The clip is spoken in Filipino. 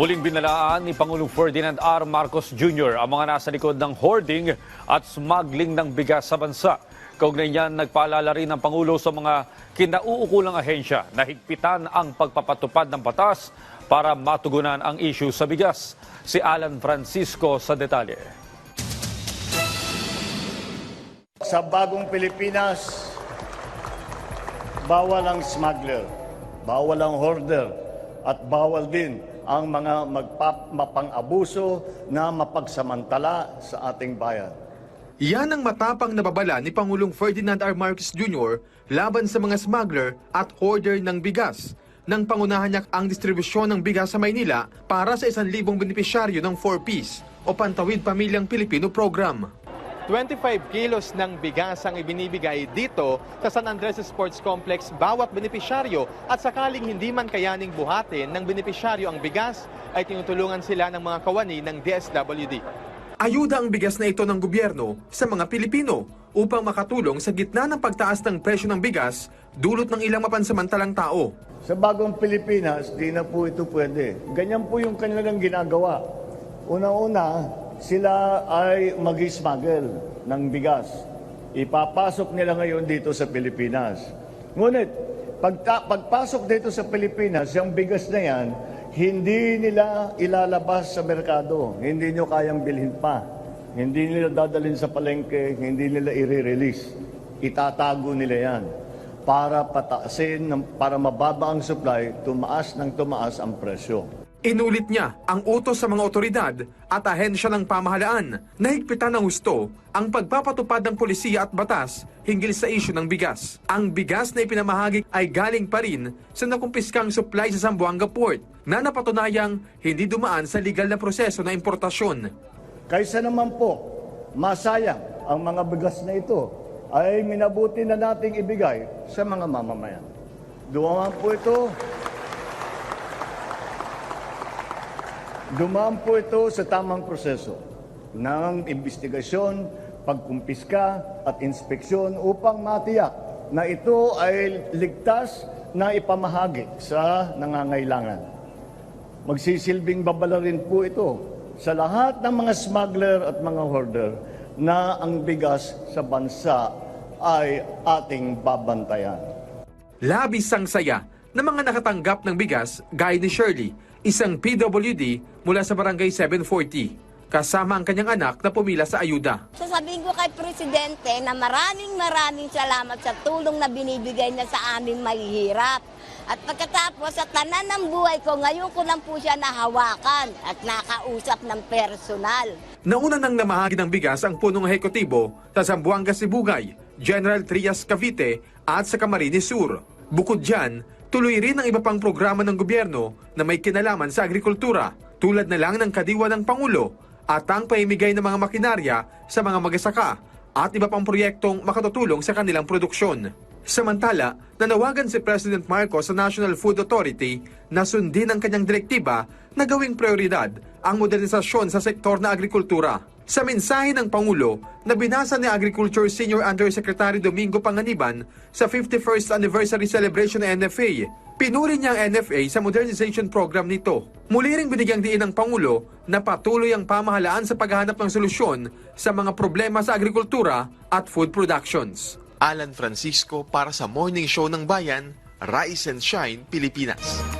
Muling binalaan ni Pangulong Ferdinand R. Marcos Jr. ang mga nasa likod ng hoarding at smuggling ng bigas sa bansa. Kaugnay niyan, nagpaalala rin ng Pangulo sa mga kinauukulang ahensya na higpitan ang pagpapatupad ng batas para matugunan ang issue sa bigas. Si Alan Francisco sa detalye. Sa bagong Pilipinas, bawal ang smuggler, bawal ang hoarder, at bawal din ang mga magpap mapang-abuso na mapagsamantala sa ating bayan. Yan ang matapang na babala ni Pangulong Ferdinand R. Marcos Jr. laban sa mga smuggler at hoarder ng bigas nang pangunahan niya ang distribusyon ng bigas sa Maynila para sa isang libong benepisyaryo ng 4Ps o Pantawid Pamilyang Pilipino Program. 25 kilos ng bigas ang ibinibigay dito sa San Andres Sports Complex bawat benepisyaryo at sakaling hindi man kayaning buhatin ng benepisyaryo ang bigas ay tinutulungan sila ng mga kawani ng DSWD. Ayuda ang bigas na ito ng gobyerno sa mga Pilipino upang makatulong sa gitna ng pagtaas ng presyo ng bigas dulot ng ilang mapansamantalang tao. Sa bagong Pilipinas, di na po ito pwede. Ganyan po yung kanilang ginagawa. Una-una, sila ay mag-smuggle ng bigas. Ipapasok nila ngayon dito sa Pilipinas. Ngunit, pagta- pagpasok dito sa Pilipinas, yung bigas na yan, hindi nila ilalabas sa merkado. Hindi nyo kayang bilhin pa. Hindi nila dadalhin sa palengke, hindi nila i-release. Itatago nila yan para pataasin, para mababa ang supply, tumaas ng tumaas ang presyo. Inulit niya ang utos sa mga otoridad at ahensya ng pamahalaan na higpitan ng husto ang pagpapatupad ng polisiya at batas hinggil sa isyu ng bigas. Ang bigas na ipinamahagi ay galing pa rin sa nakumpiskang supply sa Zamboanga Port na napatunayang hindi dumaan sa legal na proseso na importasyon. Kaysa naman po, masayang ang mga bigas na ito ay minabuti na nating ibigay sa mga mamamayan. Dumaan po ito Dumaan po ito sa tamang proseso ng investigasyon, pagkumpiska at inspeksyon upang matiyak na ito ay ligtas na ipamahagi sa nangangailangan. Magsisilbing babala rin po ito sa lahat ng mga smuggler at mga hoarder na ang bigas sa bansa ay ating babantayan. Labis ang saya ng mga nakatanggap ng bigas gaya ni Shirley, isang PWD mula sa barangay 740, kasama ang kanyang anak na pumila sa ayuda. Sasabihin ko kay Presidente na maraming maraming salamat sa tulong na binibigay niya sa amin mahihirap. At pagkatapos sa tanan ng buhay ko, ngayon ko lang po siya nahawakan at nakausap ng personal. Nauna nang namahagi ng bigas ang punong ehekutibo sa Zamboanga Sibugay, General Trias Cavite at sa Camarines Sur. Bukod dyan, tuloy rin ang iba pang programa ng gobyerno na may kinalaman sa agrikultura tulad na lang ng kadiwa ng Pangulo at ang paimigay ng mga makinarya sa mga magasaka at iba pang proyektong makatutulong sa kanilang produksyon. Samantala, nanawagan si President Marcos sa National Food Authority na sundin ang kanyang direktiba na gawing prioridad ang modernisasyon sa sektor na agrikultura. Sa mensahe ng Pangulo na binasa ni Agriculture Senior Undersecretary Domingo Panganiban sa 51st Anniversary Celebration ng NFA, pinuri niya ang NFA sa modernization program nito. Muli ring binigyang diin ng Pangulo na patuloy ang pamahalaan sa paghahanap ng solusyon sa mga problema sa agrikultura at food productions. Alan Francisco para sa Morning Show ng Bayan, Rise and Shine, Pilipinas.